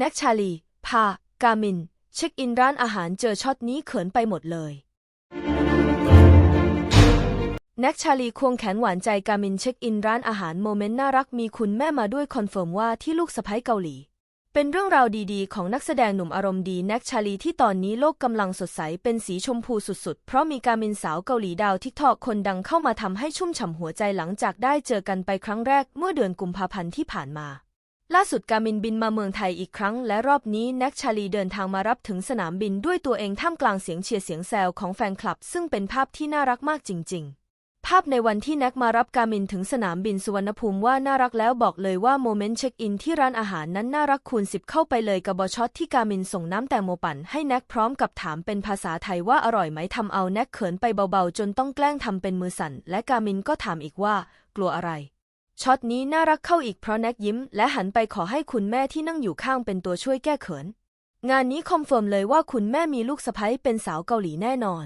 แน็กชาลี พา กามิน เช็คอินร้านอาหารเจอช็อตนี้เขินไปหมดเลยแน็กชาลีควงแขนหวานใจกามินเช็คอินร้านอาหารโมเมนต์น่ารักมีคุณแม่มาด้วยคอนเฟิร์มว่าที่ลูกสะใภ้เกาหลี เป็นเรื่องราวดีๆ ของนักแสดงหนุ่มอารมณ์ดีแน็กชาลีที่ตอนนี้โลกกำลังสดใสเป็นสีชมพูสุดๆ เพราะมีกามินสาวเกาหลีดาวทิกทอกคนดังเข้ามาทำให้ชุ่มฉ่ำหัวใจหลังจากได้เจอกันไปครั้งแรกเมื่อเดือนกุมภาพันธ์ที่ผ่านมา ล่าสุดกามินบินมาเมืองไทยอีกครั้ง และรอบนี้แน็กชาลีเดินทางมารับถึงสนามบินด้วยตัวเองท่ามกลางเสียงเชียร์เสียงแซวของแฟนคลับ ซึ่งเป็นภาพที่น่ารักมากจริง ๆ ภาพในวันที่แน็กมารับกามินถึงสนามบินสุวรรณภูมิว่าน่ารักแล้วบอกเลยว่าโมเมนต์เช็คอินที่ร้านอาหารนั้นน่ารักคูณสิบเข้าไปเลยกับบอช็อตที่กามินส่งน้ำแตงโมปั่นให้แน็กพร้อมกับถามเป็นภาษาไทยว่าอร่อยไหมทำเอาแน็กเขินไปเบาๆ จนต้องแกล้งทำเป็นมือสั่นและกามินก็ถามอีกว่ากลัวอะไร ช็อตนี้น่ารักเข้าอีกเพราะแน็กยิ้ม และหันไปขอให้คุณแม่ที่นั่งอยู่ข้างเป็นตัวช่วยแก้เขิน งานนี้คอนเฟิร์มเลยว่าคุณแม่มีลูกสะใภ้เป็นสาวเกาหลีแน่นอน